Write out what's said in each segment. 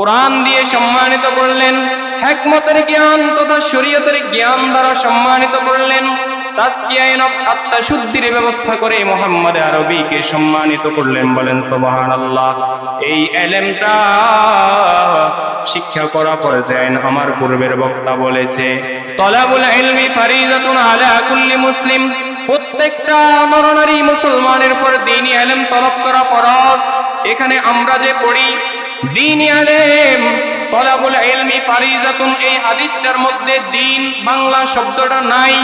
কোরআন দিয়ে সম্মানিত করলেন, হেকমতের জ্ঞান তথা শরীয়তের জ্ঞান দ্বারা সম্মানিত করলেন তাসকিয়ায়ে নফস আত্মশুদ্ধির ব্যবস্থা করে মোহাম্মদ আরবিকে সম্মানিত করলেন, বলেন সুবহানাল্লাহ। এই এলেমটা শিক্ষা করা আমার পূর্বের বক্তা বলেছে। মুসলিম, প্রত্যেকটা মুসলমানের পর দিনই এলেম তলব করা এখানে আমরা যে পড়ি দিন আলেম, তলাবুল ইলমি ফারিজাতুন, এই হাদিসটার মধ্যে দিন বাংলা শব্দটা নাই,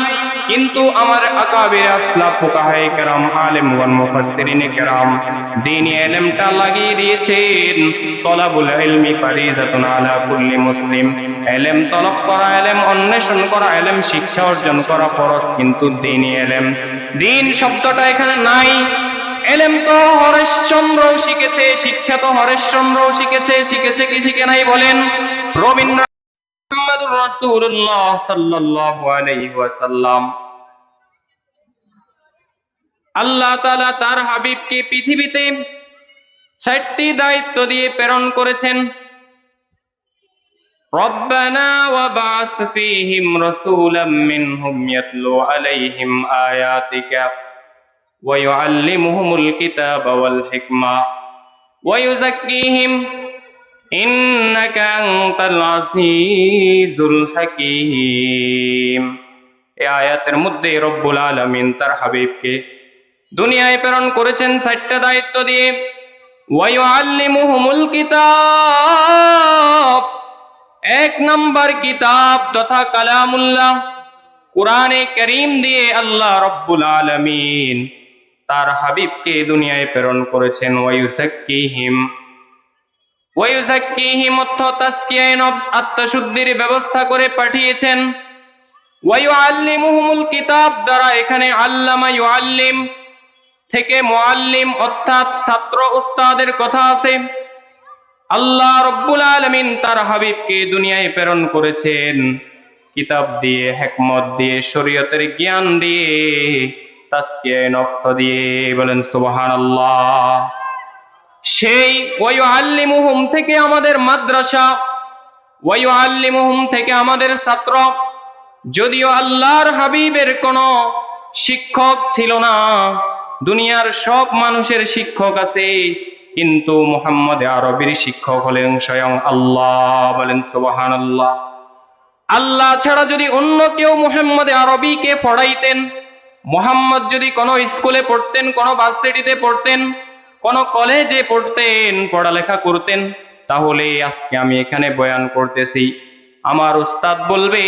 কিন্তু আমার আকাবির আসলাফ ফুকাহায়ে কেরাম আলেমগণ মুফাসসিরিনে কেরাম দিন ইলমটা লাগিয়ে দিয়েছেন, তলাবুল ইলমি ফারিজাতুন আলা কুল্লি মুসলিম। ইলম তলব করা ইলম অন্বেষণ করা ইলম শিক্ষা অর্জন করা ফরজ, কিন্তু দিন ইলম দিন শব্দটা এখানে নাই এলেম তো হরেশচন্দ্র শিখেছে শিক্ষা তো হরেশচন্দ্র শিখেছে শিখেছে কি শিখে নাই বলেন রবীন্দ্র মুহাম্মাদুর রাসূলুল্লাহ সাল্লাল্লাহু আলাইহি ওয়াসাল্লাম আল্লাহ তাআলা তার হাবিবকে পৃথিবীতে চারটি দায়িত্ব দিয়ে প্রেরণ করেছেন ربنا وبعث فيهم رسولا منهم يتلو عليهم آياتك ويعلمهم الكتاب والحكمة ويزكيهم إنك أنت العزيز الحكيم এই আয়াতের মধ্যে রব্বুল আলামিন তার হাবিবকে দুনিয়ায় প্রেরণ করেছেন চারটা দায়িত্ব দিয়ে ওয়াইআল্লিমুহুমুল কিতাব এক নাম্বার কিতাব তথা কালামুল্লাহ কোরআনে করিম দিয়ে আল্লাহ রব্বুল আলামিন তার হাবিবকে দুনিয়ায় প্রেরণ করেছেন। ওয়ায়ুসাক্কিহিম ওয়ায়ুসাক্কিহিম অর্থ তাসকিয়ায়ে নফস আত্মশুদ্ধির ব্যবস্থা করে পাঠিয়েছেন। ওয়ায়ুআল্লিমুহুমুল কিতাব দ্বারা এখানে আল্লামা ইউআল্লিম থেকে মুআল্লিম অর্থাৎ ছাত্র উস্তাদের কথা আছে। আল্লাহ রব্বুল আলামিন তার হাবিবকে দুনিয়ায় প্রেরণ করেছেন। কিতাব দিয়ে, হেকমত দিয়ে, শরীয়তের জ্ঞান দিয়ে। সেই ওয়ায়ুআল্লিমুহুম থেকে আমাদের মাদ্রাসা ওয়ায়ুআল্লিমুহুম থেকে আমাদের ছাত্র, যদিও আল্লাহর হাবিবের শিক্ষক ছিল না, দুনিয়ার সব মানুষের শিক্ষক আছে, কিন্তু মুহাম্মদ আরবির শিক্ষক হলেন স্বয়ং আল্লাহ বলেন, সুবহানাল্লাহ। আল্লাহ ছাড়া যদি অন্য কেউ মুহাম্মদ আরবিকে পড়াইতেন মোহাম্মদ যদি কোনো স্কুলে পড়তেন, কোনো ভার্সিটিতে পড়তেন, কোনো কলেজে পড়তেন, পড়ালেখা করতেন, তাহলে আজকে আমি এখানে বয়ান করতেছি। আমার উস্তাদ বলবে,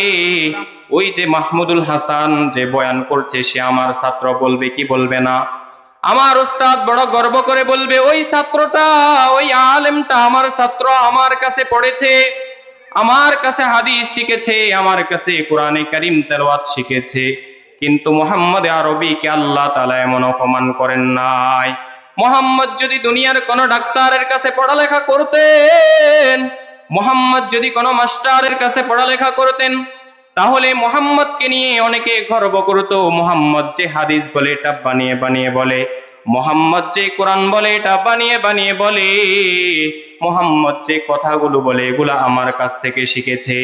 ওই যে মাহমুদুল হাসান যে বয়ান করছে, সে আমার ছাত্র বলবে, কি বলবে না? আমার উস্তাদ বড় গর্ব করে বলবে, ওই ছাত্রটা, ওই আলেমটা আমার ছাত্র, আমার কাছে পড়েছে, আমার কাছে হাদিস শিখেছে, আমার কাছে কোরআনে করিম তেলাওয়াত শিখেছে। কিন্তু মোহাম্মদ আরবিকে আল্লাহ তালা এমন অপমান করেন নাই। মোহাম্মদ যদি দুনিয়ার কোন ডাক্তারের কাছে পড়ালেখা করতেন, মোহাম্মদ যদি কোনো মাস্টারের কাছে পড়ালেখা করতেন, তাহলে মোহাম্মদকে নিয়ে অনেকে গর্ব করতো, মোহাম্মদ যে হাদিস বলে এটা বানিয়ে বানিয়ে বলে, মোহাম্মদ যে কোরআন বলে এটা বানিয়ে বানিয়ে বলে, মোহাম্মদ যে কথাগুলো বলে এগুলা আমার কাছ থেকে শিখেছে,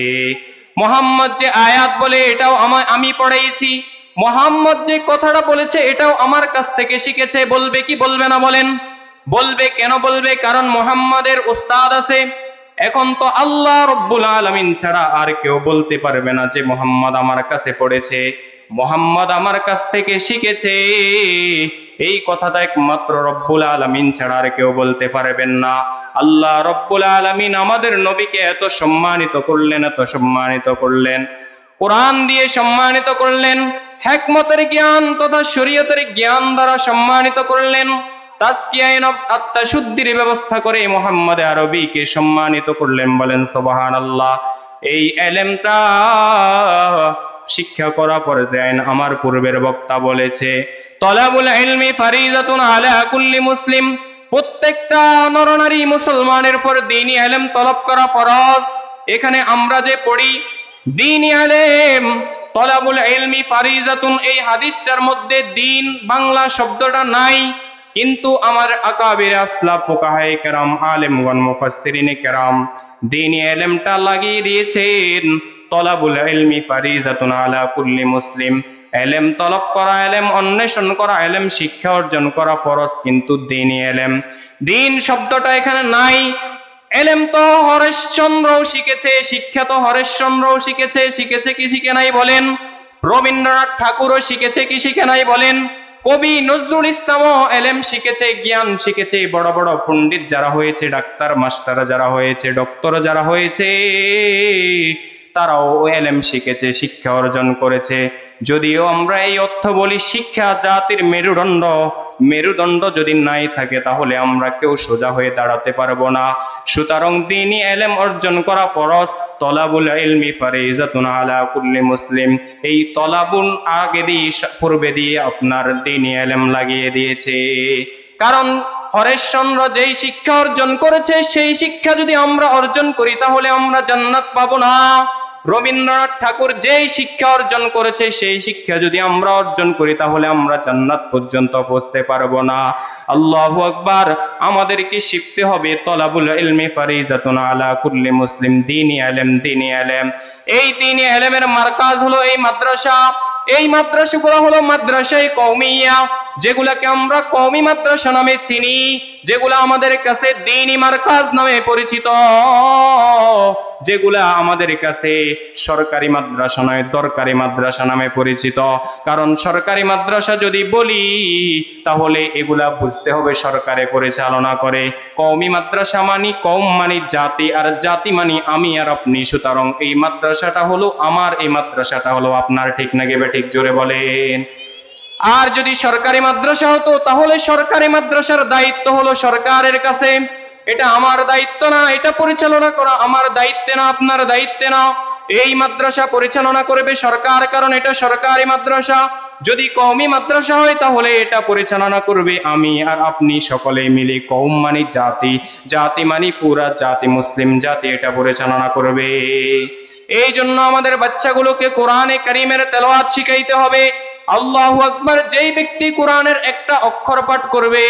মোহাম্মদ যে আয়াত বলে এটাও আমার আমি পড়াইছি। মোহাম্মদ যে কথাটা বলেছে, এটাও আমার কাছ থেকে শিখেছে। বলবে কি বলবে না বলেন? বলবে কেন বলবে? কারণ মোহাম্মদের উস্তাদ আছে। এখন তো আল্লাহ রব্বুল আলমিন ছাড়া আর কেউ বলতে পারবে না যে মোহাম্মদ আমার কাছে পড়েছে। মোহাম্মদ আমার কাছ থেকে শিখেছে। এই কথাটা একমাত্র রব্বুল আলমিন ছাড়া আর কেউ বলতে পারবেন না। আল্লাহ রব্বুল আলমিন আমাদের নবীকে এত সম্মানিত করলেন, এত সম্মানিত করলেন। কোরআন দিয়ে সম্মানিত করলেন। হেকমতের জ্ঞান তথা শরীয়তের জ্ঞান দ্বারা সম্মানিত করলেন। আত্মশুদ্ধির ব্যবস্থা করে মোহাম্মদ আরবিকে সম্মানিত করলেন বলেন, সুবহানাল্লাহ। এই এলেমটা শিক্ষা করা পর্যায়ে আমার পূর্বের বক্তা বলেছে, তলাবুল ইলমি ফারিদাতুন আলা মুসলিম। প্রত্যেকটা নরনারী মুসলমানের পর দিনই এলেম তলব করা ফরজ। এখানে আমরা যে পড়ি দিনই আলেম তলাবুল এলমি ফারিজাতুন, এই হাদিসটার মধ্যে দিন বাংলা শব্দটা নাই, কিন্তু আমার আকাবির আসলাফ ফুকাহায়ে কেরাম, আলেমগণ, মুফাসসিরিনে কেরাম, দিনী এলেমটা লাগিয়ে দিয়েছেন, তলাবুল এলমি ফারিজাতুন আলা কুল্লি মুসলিম। এলেম তলব করা, এলেম অন্বেষণ করা, এলেম শিক্ষা অর্জন করা ফরজ, কিন্তু দিনী এলেম। দিন শব্দটা এখানে নাই এলেম তো হরেশচন্দ্রও শিখেছে শিক্ষা তো হরেশচন্দ্রও শিখেছে শিখেছে কি শিখে নাই বলেন? রবীন্দ্রনাথ ঠাকুরও শিখেছে কি শিখে নাই বলেন? কবি নজরুল ইসলামও এলেম শিখেছে, জ্ঞান শিখেছে, বড় বড় পণ্ডিত যারা হয়েছে, ডাক্তার, মাস্টার যারা হয়েছে, ডক্টর যারা হয়েছে, তারাও এলেম শিখেছে, শিক্ষা অর্জন করেছে। যদিও আমরা এই অর্থ বলি শিক্ষা জাতির মেরুদণ্ড মেরুদণ্ড যদি নাই থাকে, তাহলে আমরা কেউ সোজা হয়ে দাঁড়াতে পারব না। সুতরাং দিনই এলেম অর্জন করা ফরজ। তলাবুল ইলমি ফারিজাতুন আলা কুল্লি মুসলিম। এই তলাবুন আগে দিয়ে, পূর্বে দিয়ে আপনার দিনই এলেম লাগিয়ে দিয়েছে। কারণ হরেশচন্দ্র যেই শিক্ষা অর্জন করেছে, সেই শিক্ষা যদি আমরা অর্জন করি, তাহলে আমরা জান্নাত পাবো না। রবীন্দ্রনাথ ঠাকুর যেই শিক্ষা অর্জন করেছে, সেই শিক্ষা যদি আমরা অর্জন করি, তাহলে আমরা জান্নাত পর্যন্ত পৌঁছতে পারব না। আল্লাহু আকবার, আমাদেরকে শিখতে হবে, তলাবুল ইলমি ফারিজাতুন আলা কুল্লি মুসলিম, দিনী আলেম দিনী আলেম। এই দিনী আলেমের মার্কাজ হলো এই মাদ্রাসা। এই মাদ্রাসাগুলো হলো মাদ্রাসায় কৌমিয়া যেগুলাকে আমরা কওমি মাদ্রাসা নামে চিনি, যেগুলা আমাদের কাছে দিনী মার্কাজ নামে পরিচিত, যেগুলা আমাদের কাছে সরকারি মাদ্রাসা নয়, দরকারি মাদ্রাসা নামে পরিচিত। কারণ সরকারি মাদ্রাসা যদি বলি, তাহলে এগুলা বুঝতে হবে সরকারে পরিচালনা করে। কওমি মাদ্রাসা মানি কম, মানি জাতি, আর জাতি মানি আমি আর আপনি। সুতরাং এই মাদ্রাসাটা হলো আমার, এই মাদ্রাসাটা হলো আপনার। ঠিক না গেবে ঠিক জোরে বলেন। আর যদি সরকারি মাদ্রাসা হতো, তাহলে সরকারি মাদ্রাসার দায়িত্ব হলো সরকারের কাছে। এটা আমার দায়িত্ব না, এটা পরিচালনা করা আমার দায়িত্বে না, আপনার দায়িত্বে না। এই মাদ্রাসা পরিচালনা করবে সরকার, কারণ এটা সরকারি মাদ্রাসা। যদি কওমি মাদ্রাসা হয়, তাহলে এটা পরিচালনা করবে আমি আর আপনি সকলে মিলে কৌম মানি জাতি। জাতি মানি পুরা জাতি, মুসলিম জাতি, এটা পরিচালনা করবে। এই জন্য আমাদের বাচ্চাগুলোকে কোরআনে কারিমের তেলাওয়াত শিখাইতে হবে। আল্লাহু আকবার যেই ব্যক্তি কোরআনের একটা অক্ষর পাঠ করবে,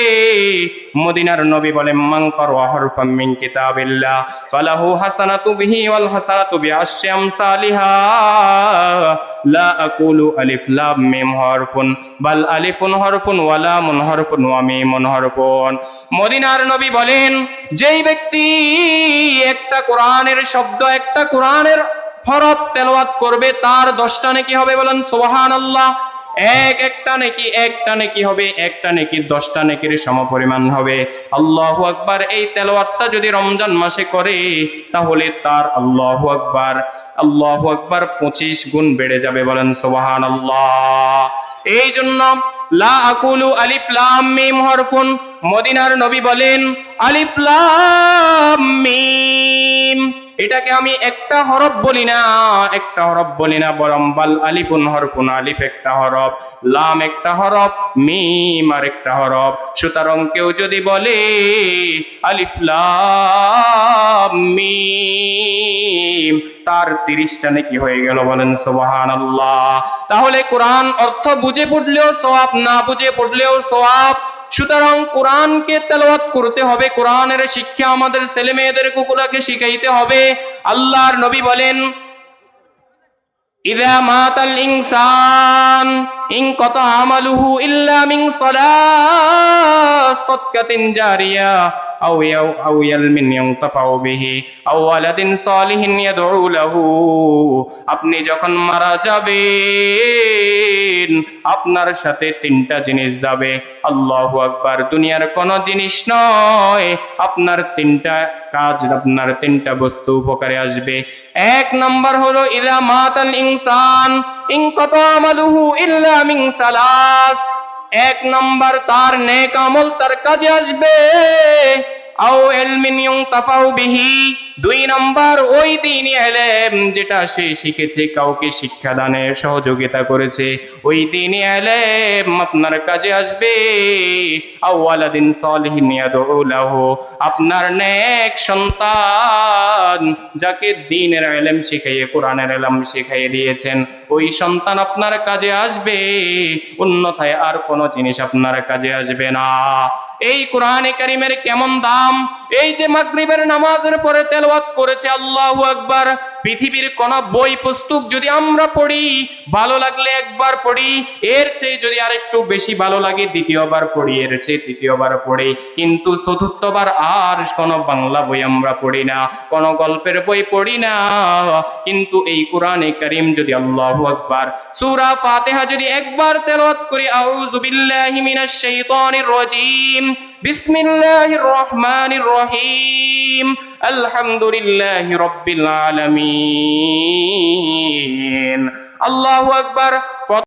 মদিনার নবী বলেন, মান কারা হারফাম মিন কিতাবিল্লাহ, ফালাহু হাসানাতু বিহি ওয়াল হাসানাতু লা আকুলু আলিফ লাম মিম হরফুন, বাল আলিফুন হরফুন ওয়া লামুন হরফুন ওয়া মিমুন হরফুন। মদিনার নবী বলেন, যেই ব্যক্তি একটা কোরআনের শব্দ, একটা কোরআনের হরফ তেলাওয়াত করবে, তার দশটা নাকি হবে বলেন, সুবহানাল্লাহ। এক একটা নাকি একটা নাকি হবে, একটা নাকি, দশটা নাকির সমপরিমাণ হবে। আল্লাহু আকবার, এই তেলাওয়াতটা যদি রমজান মাসে করে, তাহলে তার আল্লাহ আকবার আল্লাহ আকবার পঁচিশ গুণ বেড়ে যাবে বলেন সুবহানাল্লাহ। এই জন্য লা আকুলু মদিনার নবী বলেন, আলিফ লাম মিম। এটাকে আমি একটা হরফ বলি না, একটা হরফ বলি না, বরং বাল আলিফুন হরফুন আলিফ একটা হরফ, লাম একটা হরফ, মিম আর একটা হরফ। সুতরাং কেউ যদি বলে আলিফ, লাম, মিম, তার তিরিশটা নাকি হয়ে গেল বলেন সোহান আল্লাহ তাহলে কোরআন অর্থ বুঝে পড়লেও সোয়াব না বুঝে পড়লেও সোয়াব সুতরাং কোরআনকে তেলাওয়াত করতে হবে, কোরআনের শিক্ষা আমাদের ছেলে মেয়েদের কুকুলাকে শিখাইতে হবে। আল্লাহর নবী বলেন ইদা মাতাল ইল্লা ইয়াও আও ইয়ালমিন ইয়ানতাফাউ বিহি আও ওয়ালাদিন সালিহিন ইয়াদউ লাহু আপনি যখন মারা যাবেন, আপনার সাথে তিনটা জিনিস যাবে। আল্লাহু আকবার, দুনিয়ার কোন জিনিস নয়, আপনার তিনটা কাজ, আপনার তিনটা বস্তু উপকারে আসবে। এক নাম্বার হলো, ইলা মাতাল ইনসান, ইন কত আমালুহু ইল্লা মিন সালাস। এক নাম্বার, তার নেক আমল তার কাজে আসবে। aw ilmin yung tafaw bihi দুই নাম্বার, ওই দিনই এলেম যেটা সে শিখেছে, কাউকে শিক্ষাদানে সহযোগিতা করেছে। ওই দিনই এলেম আপনার কাজে আসবে। আও ওয়ালাদিন সালিহিন ইয়াদউ লাহু। আপনার নেক সন্তান যাকে দিনের এলেম শিখাইয়ে, কোরআনের এলেম শিখাইয়ে দিয়েছেন, ওই সন্তান আপনার কাজে আসবে। অন্যথায় আর কোনো জিনিস আপনার কাজে আসবে না। এই কোরআনে কারিমের কেমন দাম? এই যে মাগরিবের নামাজের পরে তেলাওয়াত করেছে আল্লাহু আকবার, পৃথিবীর কোন বই, পুস্তক যদি আমরা পড়ি, ভালো লাগলে একবার পড়ি, এর চেয়ে যদি আরেকটু বেশি ভালো লাগে দ্বিতীয়বার পড়ি, এর চেয়ে তৃতীয়বার পড়ি। কিন্তু চতুর্থবার আর কোনো বাংলা বই আমরা পড়ি না, কোনো গল্পের বই পড়ি না। কিন্তু এই কোরআনে কারিম যদি আল্লাহু আকবার, সূরা ফাতিহা যদি একবার তেলাওয়াত করি, আউযু বিল্লাহি মিনাশ শাইতানির রাজীম। বিসমিল্লাহির রহমানির রহিম আলহামদুলিল্লাহি রাব্বিল আলামিন আল্লাহু আকবার